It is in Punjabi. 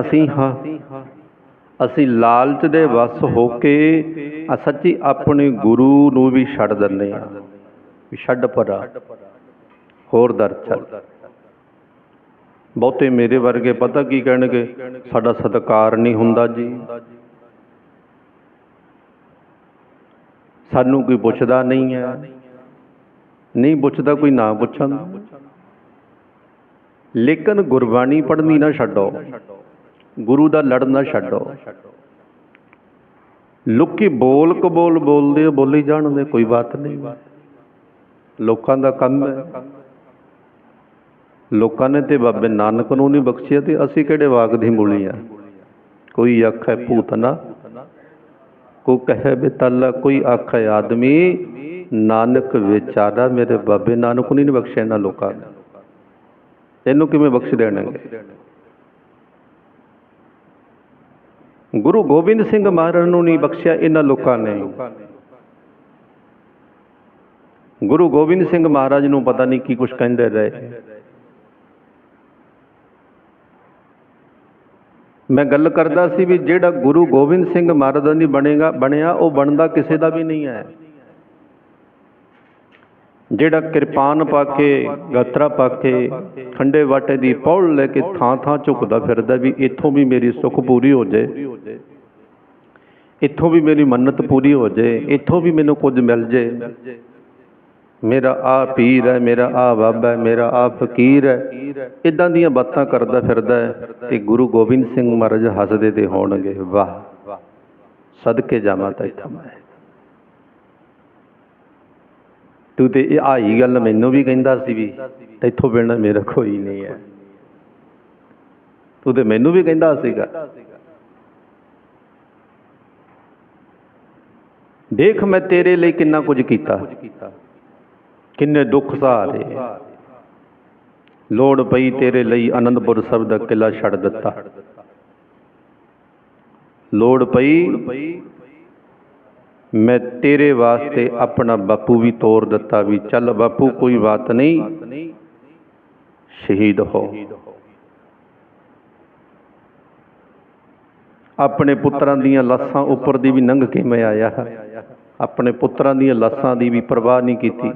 ਅਸੀਂ ਹਾਂ। ਅਸੀਂ ਲਾਲਚ ਦੇ ਵਸ ਹੋ ਕੇ ਆ ਸੱਚੀ ਆਪਣੇ ਗੁਰੂ ਨੂੰ ਵੀ ਛੱਡ ਦਿੰਦੇ ਆ ਵੀ ਛੱਡ ਪਰਾ। ਹੋਰ ਦਰ ਚੱਲ। ਬਹੁਤੇ ਮੇਰੇ ਵਰਗੇ ਪਤਾ ਕੀ ਕਹਿਣਗੇ? ਸਾਡਾ ਸਤਕਾਰ ਨਹੀਂ ਹੁੰਦਾ ਜੀ। ਸਾਨੂੰ ਕੋਈ ਪੁੱਛਦਾ ਨਹੀਂ ਹੈ। ਨਹੀਂ ਪੁੱਛਦਾ ਕੋਈ ਨਾ ਪੁੱਛਣ। ਲੇਕਿਨ ਗੁਰਬਾਣੀ ਪੜ੍ਹਨੀ ਨਾ ਛੱਡੋ। ਗੁਰੂ ਦਾ ਲੜਨਾ ਛੱਡੋ। ਲੋਕੀ ਬੋਲ ਕਬੋਲ ਬੋਲਦੇ ਆ, ਬੋਲੀ ਜਾਣਦੇ ਕੋਈ ਬਾਤ ਨਹੀਂ। ਲੋਕਾਂ ਦਾ ਕੰਮ ਹੈ। ਲੋਕਾਂ ਨੇ ਤੇ ਬਾਬੇ ਨਾਨਕ ਨੂੰ ਨਹੀਂ ਬਖਸ਼ਿਆ ਤੇ ਅਸੀਂ ਕਿਹੜੇ ਵਾਗ ਦੀ ਮੂਲੀ ਆ? ਕੋਈ ਆਖੇ ਭੂਤਨਾ ਕੋ ਕਹੇ ਬਿਤਲ ਕੋਈ ਆਖੇ ਆਦਮੀ। ਨਾਨਕ ਵਿਚਾਰਾ ਮੇਰੇ ਬਾਬੇ ਨਾਨਕ ਨੂੰ ਨਹੀਂ ਬਖਸ਼ਿਆ ਇਹਨਾਂ ਲੋਕਾਂ ਨੇ। ਇਹਨੂੰ ਕਿਵੇਂ ਬਖਸ਼ ਦੇਣਗੇ? ਗੁਰੂ ਗੋਬਿੰਦ ਸਿੰਘ ਮਹਾਰਾਜ ਨੂੰ ਨਹੀਂ ਬਖਸ਼ਿਆ ਇਹਨਾਂ ਲੋਕਾਂ ਨੇ। ਗੁਰੂ ਗੋਬਿੰਦ ਸਿੰਘ ਮਹਾਰਾਜ ਨੂੰ ਪਤਾ ਨਹੀਂ ਕੀ ਕੁਝ ਕਹਿੰਦੇ ਰਹੇ। ਮੈਂ ਗੱਲ ਕਰਦਾ ਸੀ ਵੀ ਜਿਹੜਾ ਗੁਰੂ ਗੋਬਿੰਦ ਸਿੰਘ ਮਹਾਰਾਜ ਦਾ ਨਹੀਂ ਬਣੇਗਾ, ਬਣਿਆ, ਉਹ ਬਣਦਾ ਕਿਸੇ ਦਾ ਵੀ ਨਹੀਂ ਹੈ। ਜਿਹੜਾ ਕਿਰਪਾਨ ਪਾ ਕੇ, ਗਾਤਰਾ ਪਾ ਕੇ, ਖੰਡੇ ਵਾਟੇ ਦੀ ਪੌੜ ਲੈ ਕੇ ਥਾਂ ਥਾਂ ਝੁਕਦਾ ਫਿਰਦਾ ਵੀ ਇੱਥੋਂ ਵੀ ਮੇਰੀ ਸੁੱਖ ਪੂਰੀ ਹੋ ਜਾਏ। ਇੱਥੋਂ ਵੀ ਮੇਰੀ ਮੰਨਤ ਪੂਰੀ ਹੋ ਜਾਏ, ਇੱਥੋਂ ਵੀ ਮੈਨੂੰ ਕੁਝ ਮਿਲ ਜਾਏ। ਮੇਰਾ ਆ ਪੀਰ ਹੈ, ਮੇਰਾ ਆ ਬਾਬਾ ਹੈ, ਮੇਰਾ ਆ ਫਕੀਰ ਹੈ। ਇਦਾਂ ਦੀਆਂ ਬਾਤਾਂ ਕਰਦਾ ਫਿਰਦਾ ਹੈ ਤੇ ਗੁਰੂ ਗੋਬਿੰਦ ਸਿੰਘ ਮਹਾਰਾਜ ਹੱਸਦੇ ਤੇ ਹੋਣਗੇ, ਵਾਹ। ਸਦਕੇ ਜਾਵਾਂ ਤਾਂ ਇੱਥੋਂ ਮੈਂ। ਤੂੰ ਤੇ ਇਹ ਆਈ ਗੱਲ ਮੈਨੂੰ ਵੀ ਕਹਿੰਦਾ ਸੀ ਵੀ ਇੱਥੋਂ ਬਿਨਾਂ ਮੇਰਾ ਕੋਈ ਨਹੀਂ ਹੈ। ਤੂੰ ਤੇ ਮੈਨੂੰ ਵੀ ਕਹਿੰਦਾ ਸੀਗਾ। ਦੇਖ ਮੈਂ ਤੇਰੇ ਲਈ ਕਿੰਨਾ ਕੁਝ ਕੀਤਾ। ਕਿੰਨੇ ਦੁੱਖ ਸਹਾਰੇ ਲੋੜ ਪਈ ਤੇਰੇ ਲਈ ਆਨੰਦਪੁਰ ਸਾਹਿਬ ਦਾ ਕਿਲਾ ਛੱਡ ਦਿੱਤਾ। ਲੋੜ ਪਈ ਮੈਂ ਤੇਰੇ ਵਾਸਤੇ ਆਪਣਾ ਬਾਪੂ ਵੀ ਤੋਰ ਦਿੱਤਾ ਵੀ ਚੱਲ ਬਾਪੂ, ਕੋਈ ਬਾਤ ਨਹੀਂ। ਸ਼ਹੀਦ ਹੋ। ਆਪਣੇ ਪੁੱਤਰਾਂ ਦੀਆਂ ਲਾਸ਼ਾਂ ਉੱਪਰ ਦੀ ਵੀ ਲੰਘ ਕੇ ਮੈਂ ਆਇਆ? ਆਪਣੇ ਪੁੱਤਰਾਂ ਦੀਆਂ ਲਾਸ਼ਾਂ ਦੀ ਵੀ ਪਰਵਾਹ ਨਹੀਂ ਕੀਤੀ।